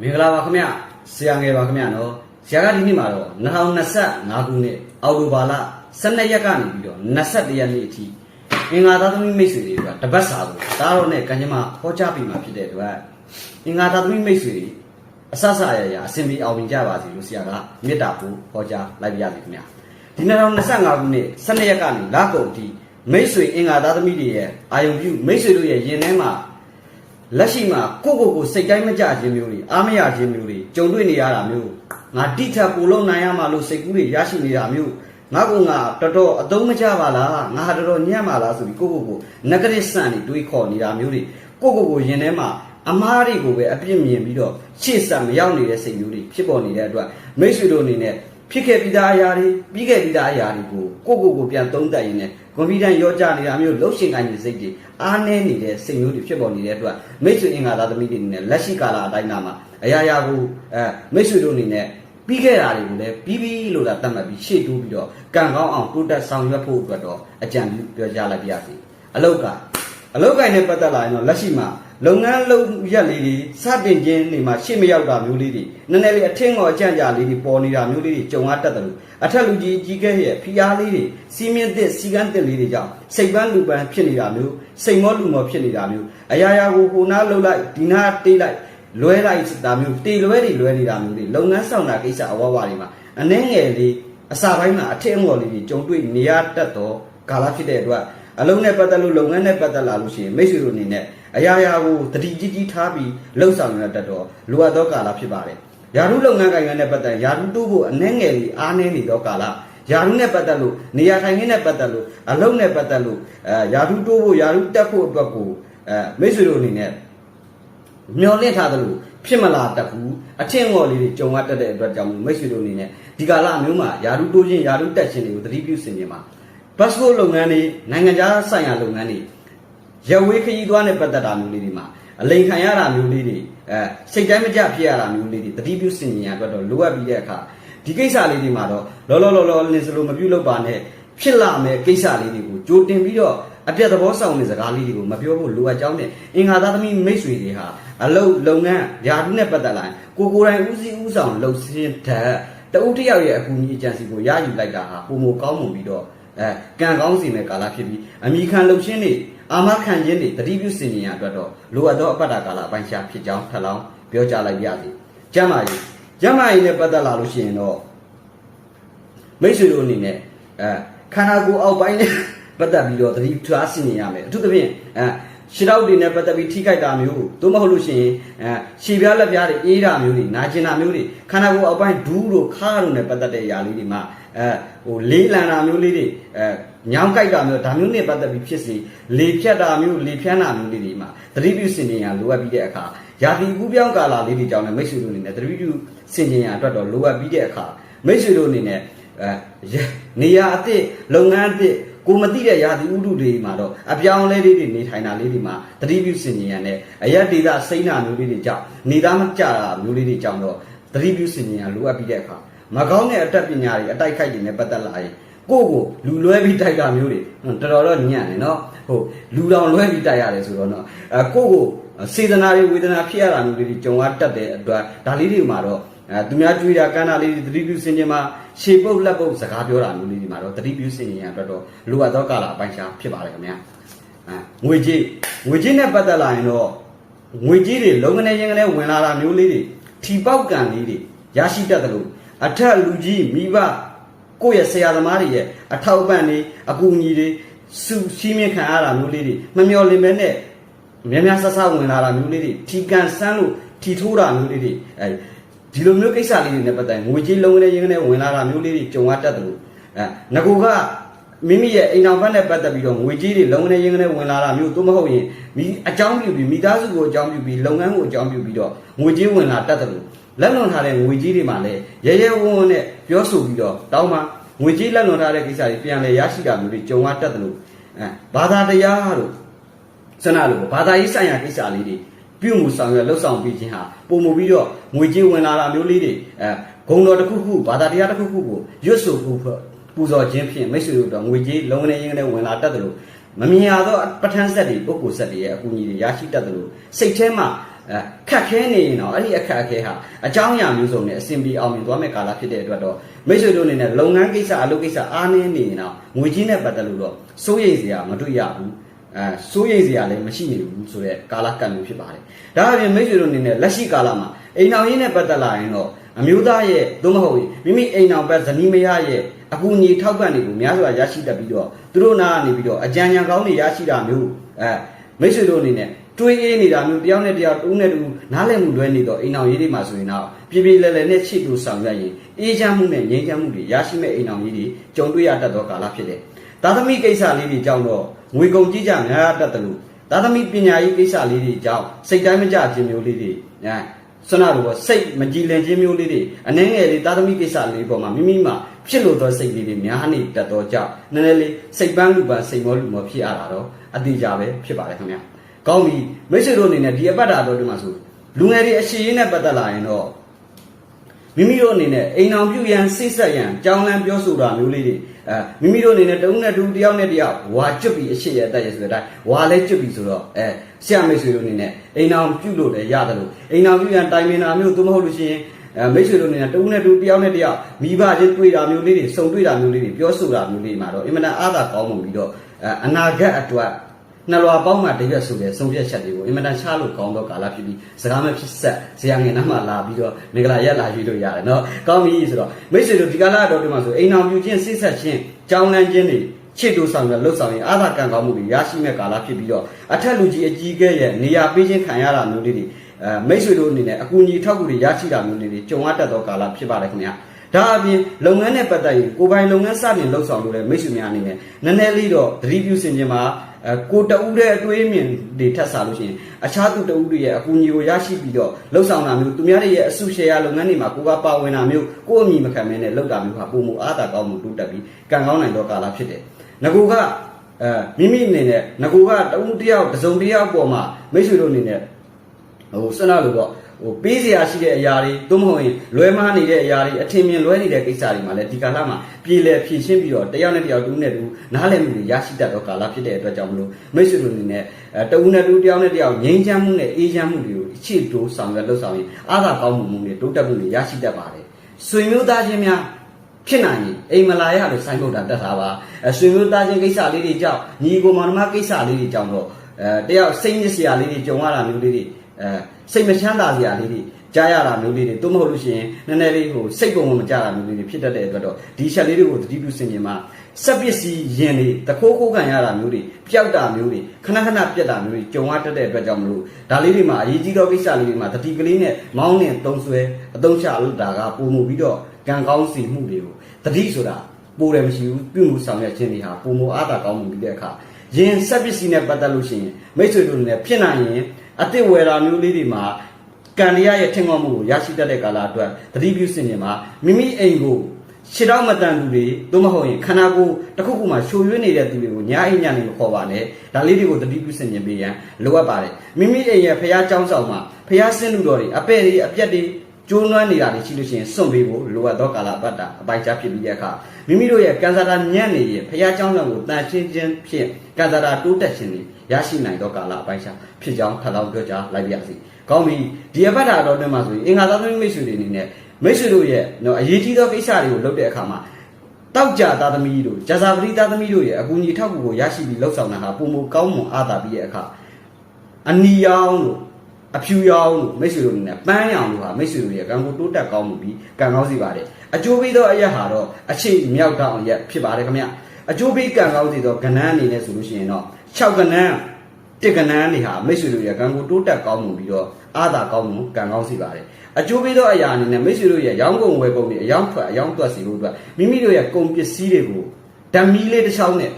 မင်္ဂလာပါခင်ဗျဆရာငယ်ပါခင်ဗျနော်ဆရာကဒီနေ့မှာတော့2025ခုနှစ်အောက်တိုဘာလ12ရက်ကနေပြီးတော့21ရက်နေ့အထိအင်္ဂါသားသမီးမိတ်ဆွေတွေကတပတ်စာကိုတားတော့နဲ့ကံကြမ္မာဟောကြားပြီးမှဖြစ်တဲ့အတွက်အင်္ဂါသားသမီးမိတ်ဆွေတွေအဆဆအရရအစင်ပြီးအောင်မြင်ကြပါစေလို့ဆရာကမေတ္တာပို့ဟောကြားလိုက်ပြရစီခင်ဗျဒီ2025ခုနှစ်12ရက်ကနေလကုန်အထိမိတ်ဆွေအင်္ဂါသားသမီးတွေရဲ့အာယုံပြုမိတ်ဆွေတို့ရဲ့ရင်ထဲမှာ လက်ရှိမှာကိုယ့်ကိုယ်ကိုစိတ်တိုင်းမကြခြင်းမျိုးတွေအားမရခြင်းမျိုးတွေကြုံတွေ့နေရတာမျိုးငါတိထက်ပိုလုံးနိုင်ရမှာလို့စိတ်ကူးတွေရရှိနေတာမျိုးငါကငါတော်တော်အသုံးမကျပါလားငါဟာတော်တော်ညံ့ပါလားဆိုပြီးကိုယ့်ကိုယ်ကိုနဂရစ်ဆန်တွေတွေးခေါ်နေတာမျိုးတွေကိုယ့်ကိုယ်ကိုယင်ထဲမှာအမားတွေကိုပဲအပြစ်မြင်ပြီးတော့ရှေ့ဆက်မရောက်နေတဲ့စိတ်မျိုးတွေဖြစ်ပေါ်နေတဲ့အတွက်မိတ်ဆွေတို့အနေနဲ့ ဖြစ်ခဲ့ပြီးသားအရာတွေပြီးခဲ့ပြီးသားအရာတွေကိုကိုယ့်ကိုယ်ကိုပြန်သုံးသပ်ရင်းနဲ့ကွန်ပျူတာရောကြနေတာမျိုးလှုပ်ရှင်ကိုင်းနေစိတ်တွေအားနည်းနေတဲ့စိတ်မျိုးတွေဖြစ်ပေါ်နေတဲ့အတွက်မိတ်ဆွေအင်္ဂါသားသမီးတွေအနေနဲ့လက်ရှိကာလအတိုင်းအမှာအရာရာကိုအဲမိတ်ဆွေတို့အနေနဲ့ပြီးခဲ့တာတွေကိုလည်းပြီးပြီလို့သာသတ်မှတ်ပြီးရှေ့တိုးပြီးတော့ကံကောင်းအောင်တိုးတက်ဆောင်ရွက်ဖို့အတွက်တော့အကြံပြုပြောကြားလိုက်ပါရစေအလောက်က အလောက်ကိုင်းနဲ့ပတ်သက်လာရင်တော့လက်ရှိမှာ လုပ်ငန်းလုပ်ရက်လေးတွေစတင်ခြင်းတွေမှာရှေ့မရောက်တာမျိုးလေးတွေနည်းနည်းလေးအထင်ငေါ်အကြံကြာလေးတွေပေါ်နေတာမျိုးလေးတွေကြုံရတတ်တယ်လို့အထက်လူကြီးအကြီးကဲရဲ့ဖိအားလေးတွေစီးမြင့်သစ်စီကန်းသစ်လေးတွေကြောင့်စိတ်ပန်းလူပန်းဖြစ်နေတာမျိုးစိတ်မောလူမောဖြစ်နေတာမျိုးအရာရာကိုဟိုနားလှုပ်လိုက်ဒီနားတေးလိုက်လွဲလိုက်တာမျိုးတေလွဲတွေလွဲနေတာမျိုးတွေလုပ်ငန်းဆောင်တာကိစ္စအဝဝတွေမှာအနှဲငယ်လေးအစာပိုင်းမှာအထက်အငေါ်လေးတွေကြုံတွေ့နေရတတ်တော့ကာလဖြစ်တဲ့အတွက် အလုံးနဲ့ပတ်သက်လို့လုပ်ငန်းနဲ့ပတ်သက်လာလို့ရှိရင်မိတ်ဆွေတို့အနေနဲ့အရာရာကိုတတိကြီးကြီးထားပြီးလှုပ်ဆောင်ရတတ်တော့လိုအပ်သောကာလဖြစ်ပါတယ်။ယာရုလုပ်ငန်းကိုင်ငန်းနဲ့ပတ်သက်ယာရုတိုးဖို့အနှဲငယ်လေးအားနည်းနေသောကာလယာရုနဲ့ပတ်သက်လို့နေရာထိုင်ခင်းနဲ့ပတ်သက်လို့အလုံးနဲ့ပတ်သက်လို့အဲယာရုတိုးဖို့ယာရုတက်ဖို့အတွက်ကိုအဲမိတ်ဆွေတို့အနေနဲ့မျောလင့်ထားသလိုဖြစ်မလာတတ်ဘူးအထင်ငေါ်လေးတွေကြုံရတတ်တဲ့အတွက်ကြောင့်မိတ်ဆွေတို့အနေနဲ့ဒီကာလမျိုးမှာယာရုတိုးခြင်းယာရုတက်ခြင်းတွေကိုသတိပြုစင်ကြပါ ဘတ်စပို့လုပ်ငန်းတွေနိုင်ငံခြားဆိုင်ရာလုပ်ငန်းတွေရဝေးခရီးသွားနဲ့ပတ်သက်တာမျိုးလေးတွေမှာအလိန်ခံရတာမျိုးလေးတွေအဲစိတ်တိုင်းမကြဖြစ်ရတာမျိုးလေးတွေတတိပြုစင်ညာအတွက်တော့လိုအပ်ပြီးတဲ့အခါဒီကိစ္စလေးတွေမှာတော့လောလောလောလောလင်းစလို့မပြုတ်လို့ပါနဲ့ဖြစ်လာမယ်ကိစ္စလေးတွေကိုကြိုတင်ပြီးတော့အပြတ်သဘောဆောင်တဲ့စကားလေးတွေကိုမပြောဖို့လိုအပ်ကြောင်းနဲ့အင်္ဂါသားသမီးမိတ်ဆွေတွေဟာအလုတ်လုပ်ငန်းယာတုနဲ့ပတ်သက်လာရင်ကိုကိုယ်တိုင်ဦးစီးဦးဆောင်လှုပ်ရှင်းတဲ့တအုပ်တစ်ယောက်ရဲ့အကူအညီအကြံစီကိုရယူလိုက်တာဟာပုံမကောင်းမှုပြီးတော့ အဲကံကောင်းစီမဲ့ကာလဖြစ်ပြီးအမိခံလှုပ်ရှင်းနေအာမခံခြင်းတွေတတိပြုစင်ညာအတွက်တော့လိုအပ်သောအပတ်တာကာလအပိုင်းရှားဖြစ်ကြောင်းထပ်လောင်းပြောကြားလိုက်ပါရစေ။ကျမ်းမာရေးကျမ်းမာရေးနဲ့ပတ်သက်လာလို့ရှိရင်တော့မိတ်ဆွေတို့အနေနဲ့အဲခန္ဓာကိုယ်အောက်ပိုင်းနဲ့ပတ်သက်ပြီးတော့တတိထားစင်ညာရမယ်အထူးသဖြင့်အဲ ခြေထောက်တွေနဲ့ပတ်သက်ပြီးထိခိုက်တာမျိုးသို့မဟုတ်လို့ရှိရင်အဲခြေပြားလက်ပြားတွေအေးတာမျိုးတွေနာကျင်တာမျိုးတွေခန္ဓာကိုယ်အောက်ပိုင်းဒူးတို့ခါတို့နဲ့ပတ်သက်တဲ့အရာလေးတွေမှာအဲဟိုလေးလံတာမျိုးလေးတွေအဲညောင်းကြိုက်တာမျိုးဒါမျိုးနဲ့ပတ်သက်ပြီးဖြစ်စီလေဖြတ်တာမျိုးလေဖြန်းတာမျိုးလေးတွေမှာသတိပြုစင်ကြင်ရလိုအပ်ပြီးတဲ့အခါယာတိကူးပြောင်းကာလလေးတွေကြောင့်လည်းမိတ်ဆွေတို့အနေနဲ့သတိပြုစင်ကြင်ရအတွက်တော့လိုအပ်ပြီးတဲ့အခါမိတ်ဆွေတို့အနေနဲ့အဲနေရာအသစ်လုပ်ငန်းအသစ် ကိုမသိတဲ့ယာတိဥဒုတွေမှာတော့အပြောင်းလဲလေးတွေနေထိုင်တာလေးတွေမှာသတိပြုစင်ကြင်ရနဲ့အရက်ဒေတာစိမ့်နာမျိုးလေးတွေကြောင့်နေသားမကြတာမျိုးလေးတွေကြောင့်တော့သတိပြုစင်ကြင်ရလိုအပ်ပြီးတဲ့အခါမကောင်းတဲ့အတတ်ပညာတွေအတိုက်ခိုက်တွေနဲ့ပတ်သက်လာရင်ကိုယ့်ကိုလူလွဲပြီးတိုက်တာမျိုးတွေတော်တော်တော့ညံ့တယ်နော်ဟုတ်လူတောင်လွဲပြီးတိုက်ရတယ်ဆိုတော့နော်အဲကိုယ့်ကိုစေတနာတွေဝေဒနာဖြစ်ရတာမျိုးတွေကြုံရတတ်တဲ့အတွက်ဒါလေးတွေမှာတော့ အဲသူများကြွေးတာကန်းတာလေးတွေသတိပြုစင်ခြင်းမှာရှေပုတ်လက်ပုတ်စကားပြောတာမျိုးလေးတွေမှာတော့သတိပြုစင်ခြင်းရအတွက်တော့လိုအပ်သောကာလအပိုင်းခြားဖြစ်ပါတယ်ခင်ဗျာအဲငွေကြေးငွေကြေးနဲ့ပတ်သက်လာရင်တော့ငွေကြေးတွေလုံးကနေရင်ကနေဝင်လာတာမျိုးလေးတွေထီပေါက်ကံလေးတွေရရှိတတ်တယ်လို့အထက်လူကြီးမိဘကိုယ့်ရဲ့ဆရာသမားတွေရဲ့အထောက်အပံ့တွေအကူအညီတွေစုစည်းမြင့်ခံရတာမျိုးလေးတွေမမျော်လင့်မဲနဲ့များများဆဆဝင်လာတာမျိုးလေးတွေထီကန်ဆန်းလို့ထီထိုးတာမျိုးလေးတွေအဲ ဒီလိုမျိုးကိစ္စလေးတွေနဲ့ပတ်သက်ငွေကြေးလုံးနဲ့ရင်းနဲ့ဝင်လာတာမျိုးလေးတွေကြုံရတတ်တယ်လို့အဲငကူကမိမိရဲ့အိမ်တော်ဘက်နဲ့ပတ်သက်ပြီးတော့ငွေကြေးတွေလုံးနဲ့ရင်းနဲ့ဝင်လာတာမျိုးသို့မဟုတ်ရင်မိအကြောင်းပြုပြီးမိသားစုကိုအကြောင်းပြုပြီးလုပ်ငန်းကိုအကြောင်းပြုပြီးတော့ငွေကြေးဝင်လာတတ်တယ်လို့လက်လွန်ထားတဲ့ငွေကြေးတွေမှာလည်းရဲရဲဝံ့ဝံ့နဲ့ပြောဆိုပြီးတော့တောင်းမှငွေကြေးလက်လွန်ထားတဲ့ကိစ္စတွေပြန်လဲရရှိတာမျိုးတွေကြုံရတတ်တယ်လို့အဲဘာသာတရားတို့စနလို့ဘာသာရေးဆိုင်ရာကိစ္စလေးတွေ ပြုမှုဆောင်ရွက်လှုပ်ဆောင်ပြီးခြင်းဟာပုံမူပြီးတော့ငွေကြေးဝင်လာတာမျိုးလေးတွေအဲဂုံတော်တစ်ခုခုဘာသာတရားတစ်ခုခုကိုရွတ်ဆိုဖို့ပူဇော်ခြင်းဖြင့်မိတ်ဆွေတို့တော့ငွေကြေးလုံးဝနဲ့ရင်းနဲ့ဝင်လာတတ်တယ်လို့မမြင်ရသောပဋ္ဌာန်းဆက်တွေပုဂ္ဂိုလ်ဆက်တွေရဲ့အကူအညီတွေရရှိတတ်တယ်လို့စိတ်ထဲမှာအဲခက်ခဲနေရင်တော့အဲ့ဒီအခက်အခဲဟာအကြောင်းအရာမျိုးစုံနဲ့အစဉ်ပြေအောင်မြင်သွားမယ့်ကာလဖြစ်တဲ့အတွက်တော့မိတ်ဆွေတို့အနေနဲ့လုပ်ငန်းကိစ္စအလုပ်ကိစ္စအားနည်းနေရင်တော့ငွေကြီးနဲ့ပတ်သက်လို့တော့စိုးရိမ်စရာမတွေ့ရဘူး အဲစိုးရိမ်စရာလည်းမရှိနေဘူးဆိုတော့ကာလကံမျိုးဖြစ်ပါတယ်ဒါအပြင်မိတ်ဆွေတို့အနေနဲ့လက်ရှိကာလမှာအိမ်အောင်ရင်းနဲ့ပတ်သက်လာရင်တော့အမျိုးသားရဲ့သို့မဟုတ်မိမိအိမ်အောင်ဘက်ဇနီးမယားရဲ့အကူအညီထောက်ပံ့တွေကိုများစွာရရှိတတ်ပြီးတော့သူတို့နာကနေပြီးတော့အကြံဉာဏ်ကောင်းတွေရရှိတာမျိုးအဲမိတ်ဆွေတို့အနေနဲ့တွေးအေးနေတာမျိုးတယောက်နဲ့တယောက်တူးနဲ့တူနားလည်မှုလွဲနေတော့အိမ်အောင်ရေးတွေမှာဆိုရင်တော့ပြေပြေလဲလဲနဲ့ချစ်တူဆောင်ရွက်ရင်အေးချမ်းမှုနဲ့ငြိမ်းချမ်းမှုတွေရရှိမဲ့အိမ်အောင်ရေးတွေကြုံတွေ့ရတတ်သောကာလဖြစ်တယ်။ သာသမီကိစ္စလေးတွေကြောင့်တော့ငွေကုန်ကြီးကြများတတ်တယ်လို့သာသမီပညာရေးကိစ္စလေးတွေကြောင့်စိတ်တိုင်းမကြခြင်းမျိုးလေးတွေညာဆွမ်းနာလိုပေါ့စိတ်မကြည်လင်ခြင်းမျိုးလေးတွေအနှဲငယ်လေးသာသမီကိစ္စလေးပေါ်မှာမိမိမှာဖြစ်လို့သောစိတ်လေးတွေများနေတတ်သောကြောင့်နည်းနည်းလေးစိတ်ပန်းလူပန်းစိတ်မောလူမောဖြစ်ရတာတော့အတိအကျပဲဖြစ်ပါတယ်ခင်ဗျာ။ကောင်းပြီမိတ်ဆွေတို့အနေနဲ့ဒီအပတ်တာတော့ဒီမှာဆိုလူငယ်တွေအရှိရင်းနဲ့ပတ်သက်လာရင်တော့မိမိတို့အနေနဲ့အိမ်အောင်ပြုရန်စိတ်ဆက်ရန်ကြောင်းလန်းပြောဆိုတာမျိုးလေးတွေ အဲမိမိတို့အနေနဲ့တဦးနဲ့တူတယောက်နဲ့တယောက်ဝါကျွတ်ပြီးအရှိရတတ်ရဆိုတဲ့အတိုင်းဝါလဲကျွတ်ပြီးဆိုတော့အဲဆရာမိတ်ဆွေတို့အနေနဲ့အိမ်အောင်ပြုလို့လည်းရတယ်လို့အိမ်အောင်ပြုရန်တိုင်ပင်တာမျိုးသို့မဟုတ်လို့ရှိရင်အဲမိတ်ဆွေတို့အနေနဲ့တဦးနဲ့တူတယောက်နဲ့တယောက်မိဘချင်းတွေ့တာမျိုးလေးတွေစုံတွေ့တာမျိုးလေးတွေပြောဆိုတာမျိုးလေးမှာတော့အင်မတန်အားသာကောင်းမှုပြီးတော့အဲအနာဂတ်အတွက် နှလွာပေါင်းမှတရွက်ဆိုတဲ့ဆုံးဖြတ်ချက်တွေကိုအင်မတန်ချလို့ကောင်းတော့ကာလဖြစ်ပြီးစကားမဖြစ်ဆက်ဇေယျငယ်နှမ်းမှလာပြီးတော့မင်္ဂလာရက်လာယူလို့ရတယ်เนาะကောင်းပြီဆိုတော့မိတ်ဆွေတို့ဒီကာလတော့ဒီမှာဆိုအိမ်အောင်ပြုခြင်းစိတ်ဆက်ခြင်းကြောင်းလန်းခြင်းတွေချစ်တူဆောင်ရလှုပ်ဆောင်ရင်အာသာကံကောင်းမှုတွေရရှိမဲ့ကာလဖြစ်ပြီးတော့အထက်လူကြီးအကြီးကဲရဲ့နေရာပေးခြင်းခံရတာမျိုးလေးတွေအဲမိတ်ဆွေတို့အနေနဲ့အကူအညီထောက်ကူတွေရရှိတာမျိုးလေးတွေကြုံရတတ်သောကာလဖြစ်ပါတယ်ခင်ဗျာဒါအပြင်လုပ်ငန်းနဲ့ပတ်သက်ရင်ကိုယ်ပိုင်လုပ်ငန်းစတင်လှုပ်ဆောင်လို့လည်းမိတ်ဆွေများအနေနဲ့နည်းနည်းလေးတော့သတိပြုစင်ခြင်းမှာ အဲကိုတဦးတဲ့အတွေးအမြင်တွေထပ်စားလို့ရှိရင်အခြားသူတဦးတွေရဲ့အကူအညီကိုရရှိပြီးတော့လှုပ်ဆောင်တာမျိုးသူများတွေရဲ့အစုရှယ်ယာလုပ်ငန်းတွေမှာကိုကပါဝင်တာမျိုးကိုယ့်အမိမခံမဲနဲ့လှုပ်တာမျိုးဟာပုံမူအားသာကောင်းမှုတိုးတက်ပြီးကံကောင်းနိုင်သောကာလဖြစ်တယ်။ငကူကအဲမိမိအနေနဲ့ငကူကတဦးတယောက်တစ်စုံတစ်ယောက်ပေါ်မှာမိတ်ဆွေတို့အနေနဲ့ဟိုစနလို့ပေါ့ ဟိုပေးစရာရှိတဲ့အရာတွေသို့မဟုတ်ရင်လွဲမားနေတဲ့အရာတွေအထင်မြင်လွဲနေတဲ့ကိစ္စတွေမှာလည်းဒီကာလမှာပြည်လည်ဖြည့်ရှင်းပြီးတော့တယောက်နဲ့တယောက်တူးနဲ့တူးနားလည်မှုတွေရရှိတတ်သောကာလဖြစ်တဲ့အတွက်ကြောင့်မလို့မိတ်ဆွေတို့အနေနဲ့အဲတဦးနဲ့တူးတယောက်နဲ့တယောက်ငြိမ်းချမ်းမှုနဲ့အေးချမ်းမှုတွေကိုအချစ်တိုးဆောင်ရွက်လှုပ်ဆောင်ရင်အားသာကောင်းမှုမှုတွေတိုးတက်မှုတွေရရှိတတ်ပါတယ်ဆွေမျိုးသားချင်းများဖြစ်နိုင်ရင်အိမ်မလာရလို့စိုင်းဖို့တာတက်တာပါအဲဆွေမျိုးသားချင်းကိစ္စလေးတွေကြောင့်ညီကိုမောင်နှမကိစ္စလေးတွေကြောင့်တော့အဲတယောက်စိတ်ညစ်စရာလေးတွေကြုံရတာမျိုးလေးတွေ အဲစိတ်မချမ်းသာစရာလေးတွေကြားရတာမျိုးလေးတွေသို့မဟုတ်လို့ရှိရင်နည်းနည်းလေးဟိုစိတ်ပုံမကြတာမျိုးလေးတွေဖြစ်တတ်တဲ့အတွက်တော့ဒီချက်လေးတွေကိုသတိပြုစင်ကြင်မှာစက်ပစ္စည်းယင်တွေတခိုးခိုးခံရတာမျိုးတွေပျောက်တာမျိုးတွေခဏခဏပြက်တာမျိုးတွေကြုံရတတ်တဲ့အတွက်ကြောင့်မလို့ဒါလေးတွေမှာအရေးကြီးသောကိစ္စလေးတွေမှာတတိကလေးနဲ့မောင်းနဲ့သုံးဆွဲအသုံးချလို့တာကပုံမှုပြီးတော့ကံကောင်းစီမှုတွေကိုတတိဆိုတာပိုတယ်မရှိဘူးပြုမှုဆောင်ရွက်ခြင်းတွေဟာပုံမှုအားသာကောင်းမှုပြီးတဲ့အခါယင်စက်ပစ္စည်းနဲ့ပတ်သက်လို့ရှိရင်မိတ်ဆွေတို့နဲ့ဖြစ်နိုင်ရင် အစ်စ်ဝယ်တာမျိုးလေးတွေမှာကံတရားရဲ့ထင်ခေါ်မှုကိုရရှိတတ်တဲ့ကာလအတွက်သတိပြုစင်ကြင်မှာမိမိအိမ်ကိုခြေတော့မတန်သူတွေသို့မဟုတ်ရင်ခန္ဓာကိုယ်တစ်ခုခုမှာရှိုရွေးနေတဲ့သူတွေကိုညာအိမ်ညာနေခေါ်ပါနဲ့ဒါလေးတွေကိုသတိပြုစင်ကြင်ပေးရန်လိုအပ်ပါတယ်မိမိအိမ်ရဲ့ဖះเจ้าဆောင်မှာဖះဆင်းလူတော်တွေအပဲ့တွေအပြက်တွေကျိုးနွမ်းနေတာတွေရှိလို့ရှိရင်စွန့်ပေးဖို့လိုအပ်သောကာလပတ်တာအပိုင်ချဖြစ်ပြီးတဲ့အခါမိမိတို့ရဲ့ကံစားတာညံ့နေရင်ဖះเจ้าဆောင်ကိုတန်ရှင်းခြင်းဖြင့်ကံစားတာတိုးတက်ခြင်းတွေ ရရှိနိုင်သောကာလအပိုင်ချဖြစ်ကြောင်းထပ်လောင်းပြောကြားလိုက်ပါရစေ။ကောင်းပြီဒီအပတ်တာတော်တွင်မှာဆိုရင်အင်္ဂါသားသမီးမိတ်ဆွေတွေအနေနဲ့မိတ်ဆွေတို့ရဲ့နော်အရေးကြီးသောကိစ္စတွေကိုလုပ်တဲ့အခါမှာတောက်ကြသားသမီးတို့ဂျာဇာပတိသားသမီးတို့ရဲ့အကူအညီထောက်ကူကိုရရှိပြီးလှုပ်ဆောင်တာဟာပုံမကောင်းမွန်အားသာပြီးတဲ့အခါအနီရောင်တို့အဖြူရောင်တို့မိတ်ဆွေတို့အနေနဲ့ပန်းရောင်တို့ဟာမိတ်ဆွေတို့ရဲ့ကံကိုတိုးတက်ကောင်းမှုပြီးကံကောင်းစီပါတယ်အကျိုးပေးသောအရက်ဟာတော့အခြေမြောက်တောင်အရက်ဖြစ်ပါတယ်ခင်ဗျအကျိုးပေးကံကောင်းစီသောကဏ္ဍအနေနဲ့ဆိုလို့ရှိရင်တော့ 6ကဏ္ဍတစ်ကဏ္ဍတွေဟာမိတ်ဆွေတို့ရဲ့ကံကိုတိုးတက်ကောင်းမှုပြီးတော့အားသာကောင်းမှုကံကောင်းစီပါတယ်အကျိုးပေးသောအရာအနေနဲ့မိတ်ဆွေတို့ရဲ့ရောင်းကုန်ဝယ်ကုန်တွေအယောင်းထွက်အယောင်းသွက်စီဖို့အတွက်မိမိတို့ရဲ့ကုန်ပစ္စည်းတွေကိုဓာမီလေးတစ်ချောင်းနဲ့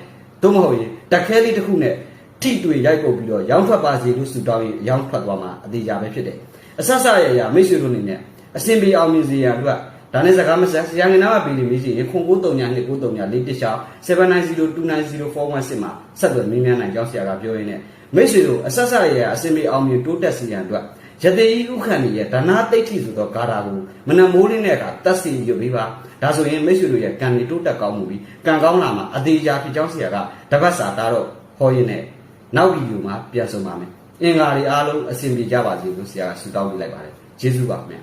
သို့မဟုတ်ရင်တက်ခဲလေးတစ်ခုနဲ့ထိတွေ့ရိုက်ပုတ်ပြီးတော့ရောင်းထွက်ပါစေလို့ဆူတောင်းရင်ရောင်းထွက်သွားမှာအသေးချာပဲဖြစ်တယ်အဆဆရဲ့အရာမိတ်ဆွေတို့အနေနဲ့အစဉ်ပြေအောင်မြင်စေရန်အတွက် ဒါနဲ့စကားမဆက်ဆရာငင်နာမပြီးလို့မေးစီရင်ခု939နဲ့939လေးတစ်ချောင်း79029041မှာဆက်သွယ်မင်းများနိုင်ကြောင်းဆရာကပြောရင်းနဲ့မိတ်ဆွေတို့အဆက်ဆက်ရဲ့အစင်မေအောင်မြင်တိုးတက်စီရန်အတွက်ယတိဥခန္ဒီရဲ့ဒါနာတိတ်ထိဆိုသောဂါထာကိုမနမိုးလင်းတဲ့အခါတတ်စီရွတ်ပေးပါဒါဆိုရင်မိတ်ဆွေတို့ရဲ့ကံတွေတိုးတက်ကောင်းမှုပြီးကံကောင်းလာမှာအသေးချာဖြစ်ကြောင်းဆရာကတပတ်စာတာတော့ဟောရင်းနဲ့နောက်ဗီဒီယိုမှာပြန်ဆုံပါမယ်အင်္ဂါတွေအားလုံးအဆင်ပြေကြပါစေလို့ဆရာကဆုတောင်းပေးလိုက်ပါတယ်ကျေးဇူးပါခင်ဗျာ